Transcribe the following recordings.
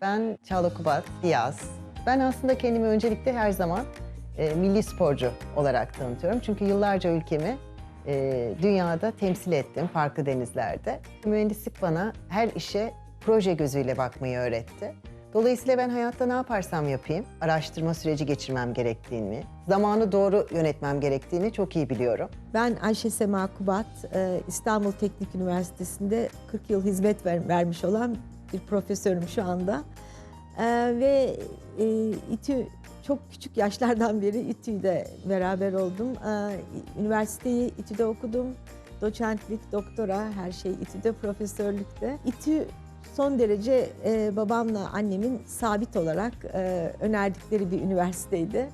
Ben Çağla Kubat, Diyaz. Ben aslında kendimi öncelikle her zaman e, milli sporcu olarak tanıtıyorum. Çünkü yıllarca ülkemi e, dünyada temsil ettim farklı denizlerde. Mühendislik bana her işe proje gözüyle bakmayı öğretti. Dolayısıyla ben hayatta ne yaparsam yapayım, araştırma süreci geçirmem gerektiğini, zamanı doğru yönetmem gerektiğini çok iyi biliyorum. Ben Ayşe Sema Kubat, e, İstanbul Teknik Üniversitesi'nde 40 yıl hizmet ver- vermiş olan bir profesörüm şu anda. E, Ve e, İTÜ çok küçük yaşlardan beri İTÜ'de beraber oldum. E, Üniversiteyi İTÜ'de okudum. Doçentlik, doktora, her şey İTÜ'de, profesörlükte. İTÜ son derece e, babamla annemin sabit olarak e, önerdikleri bir üniversiteydi.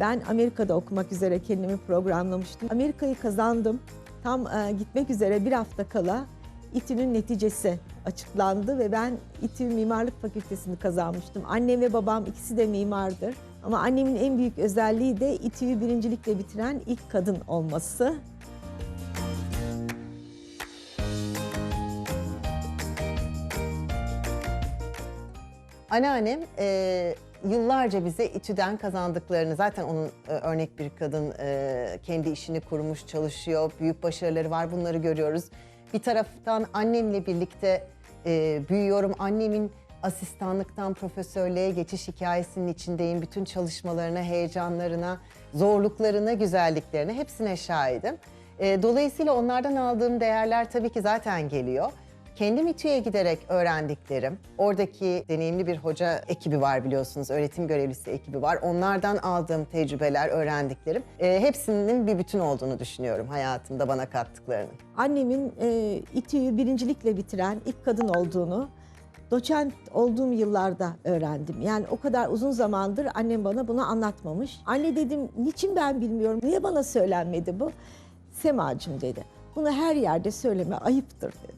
Ben Amerika'da okumak üzere kendimi programlamıştım. Amerika'yı kazandım. Tam e, gitmek üzere bir hafta kala İTÜ'nün neticesi açıklandı ve ben İTÜ Mimarlık Fakültesini kazanmıştım. Annem ve babam ikisi de mimardır. Ama annemin en büyük özelliği de İTÜ'yü birincilikle bitiren ilk kadın olması. Anneannem e, yıllarca bize İTÜ'den kazandıklarını, zaten onun e, örnek bir kadın, e, kendi işini kurmuş, çalışıyor, büyük başarıları var bunları görüyoruz. Bir taraftan annemle birlikte e, büyüyorum. Annemin asistanlıktan profesörlüğe geçiş hikayesinin içindeyim. Bütün çalışmalarına, heyecanlarına, zorluklarına, güzelliklerine hepsine şahidim. E, dolayısıyla onlardan aldığım değerler tabii ki zaten geliyor. Kendim İTÜ'ye giderek öğrendiklerim, oradaki deneyimli bir hoca ekibi var biliyorsunuz, öğretim görevlisi ekibi var. Onlardan aldığım tecrübeler, öğrendiklerim e, hepsinin bir bütün olduğunu düşünüyorum hayatımda bana kattıklarının. Annemin e, İTÜ'yü birincilikle bitiren ilk kadın olduğunu doçent olduğum yıllarda öğrendim. Yani o kadar uzun zamandır annem bana bunu anlatmamış. Anne dedim niçin ben bilmiyorum, niye bana söylenmedi bu? Semacığım dedi. Bunu her yerde söyleme ayıptır dedi.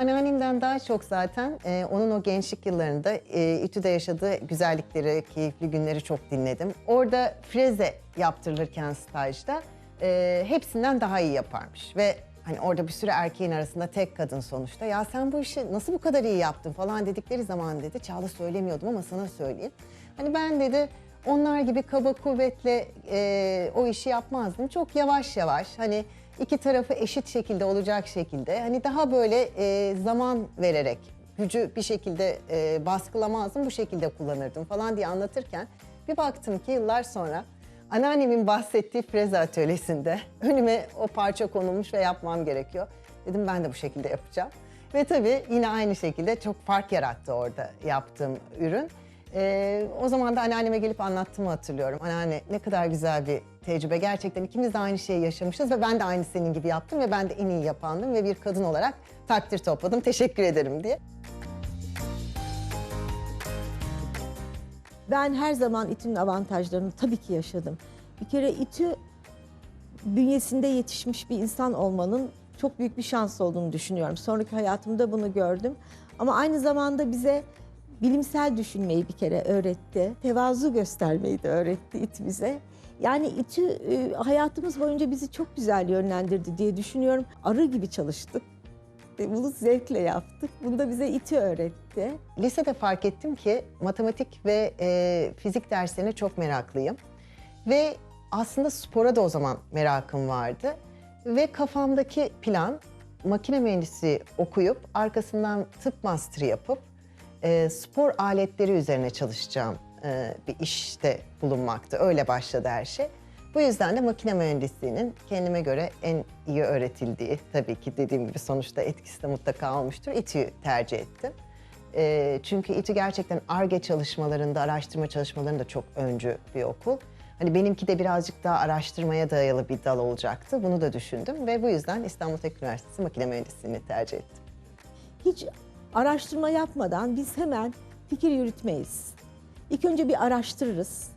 Anneannemden daha çok zaten e, onun o gençlik yıllarında e, İTÜ'de yaşadığı güzellikleri, keyifli günleri çok dinledim. Orada freze yaptırılırken stajda e, hepsinden daha iyi yaparmış ve hani orada bir sürü erkeğin arasında tek kadın sonuçta. Ya sen bu işi nasıl bu kadar iyi yaptın falan dedikleri zaman dedi. Çağla söylemiyordum ama sana söyleyeyim. Hani ben dedi onlar gibi kaba kuvvetle e, o işi yapmazdım. Çok yavaş yavaş hani iki tarafı eşit şekilde olacak şekilde hani daha böyle e, zaman vererek gücü bir şekilde e, baskılamazdım bu şekilde kullanırdım falan diye anlatırken bir baktım ki yıllar sonra anneannemin bahsettiği freze atölyesinde önüme o parça konulmuş ve yapmam gerekiyor. Dedim ben de bu şekilde yapacağım. Ve tabii yine aynı şekilde çok fark yarattı orada yaptığım ürün. Ee, o zaman da anneanneme gelip anlattığımı hatırlıyorum. Anneanne ne kadar güzel bir tecrübe. Gerçekten ikimiz de aynı şeyi yaşamışız ve ben de aynı senin gibi yaptım ve ben de en iyi yapandım ve bir kadın olarak takdir topladım. Teşekkür ederim diye. Ben her zaman İTÜ'nün avantajlarını tabii ki yaşadım. Bir kere İTÜ bünyesinde yetişmiş bir insan olmanın çok büyük bir şans olduğunu düşünüyorum. Sonraki hayatımda bunu gördüm. Ama aynı zamanda bize bilimsel düşünmeyi bir kere öğretti. Tevazu göstermeyi de öğretti İTÜ bize. Yani İTÜ e, hayatımız boyunca bizi çok güzel yönlendirdi diye düşünüyorum. Arı gibi çalıştık. Bunu zevkle yaptık. Bunu da bize İTÜ öğretti. Lisede fark ettim ki matematik ve e, fizik derslerine çok meraklıyım. Ve aslında spora da o zaman merakım vardı. Ve kafamdaki plan makine mühendisi okuyup arkasından tıp master yapıp e, spor aletleri üzerine çalışacağım e, bir işte bulunmaktı. Öyle başladı her şey. Bu yüzden de makine mühendisliğinin kendime göre en iyi öğretildiği, tabii ki dediğim gibi sonuçta etkisi de mutlaka olmuştur. İTÜ'yü tercih ettim. E, çünkü İTÜ gerçekten ARGE çalışmalarında, araştırma çalışmalarında çok öncü bir okul. Hani benimki de birazcık daha araştırmaya dayalı bir dal olacaktı. Bunu da düşündüm ve bu yüzden İstanbul Teknik Üniversitesi makine mühendisliğini tercih ettim. hiç araştırma yapmadan biz hemen fikir yürütmeyiz. İlk önce bir araştırırız.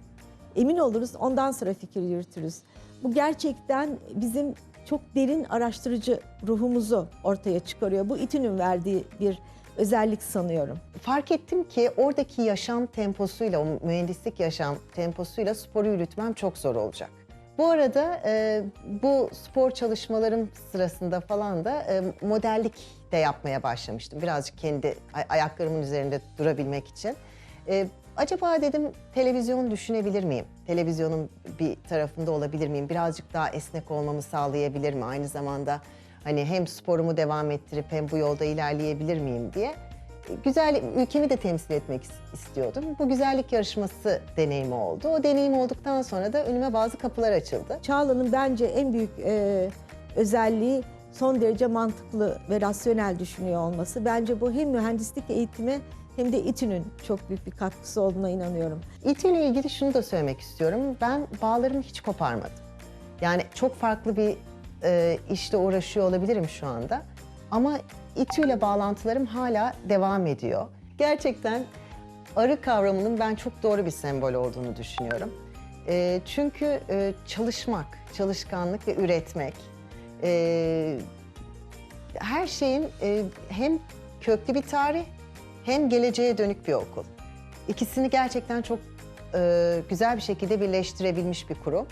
Emin oluruz ondan sonra fikir yürütürüz. Bu gerçekten bizim çok derin araştırıcı ruhumuzu ortaya çıkarıyor. Bu İTÜ'nün verdiği bir özellik sanıyorum. Fark ettim ki oradaki yaşam temposuyla, o mühendislik yaşam temposuyla sporu yürütmem çok zor olacak. Bu arada e, bu spor çalışmalarım sırasında falan da e, modellik de yapmaya başlamıştım. Birazcık kendi ay- ayaklarımın üzerinde durabilmek için. E, acaba dedim televizyon düşünebilir miyim? Televizyonun bir tarafında olabilir miyim? Birazcık daha esnek olmamı sağlayabilir mi? Aynı zamanda hani hem sporumu devam ettirip hem bu yolda ilerleyebilir miyim diye. Güzel ülkemi de temsil etmek is- istiyordum. Bu güzellik yarışması deneyimi oldu. O deneyim olduktan sonra da önüme bazı kapılar açıldı. Çağla'nın bence en büyük e, özelliği son derece mantıklı ve rasyonel düşünüyor olması. Bence bu hem mühendislik eğitimi hem de İTÜ'nün çok büyük bir katkısı olduğuna inanıyorum. İTÜ ile ilgili şunu da söylemek istiyorum. Ben bağlarımı hiç koparmadım. Yani çok farklı bir e, işle uğraşıyor olabilirim şu anda. Ama İTÜ ile bağlantılarım hala devam ediyor. Gerçekten arı kavramının ben çok doğru bir sembol olduğunu düşünüyorum. E, çünkü e, çalışmak, çalışkanlık ve üretmek e, her şeyin e, hem köklü bir tarih hem geleceğe dönük bir okul. İkisini gerçekten çok e, güzel bir şekilde birleştirebilmiş bir kurum.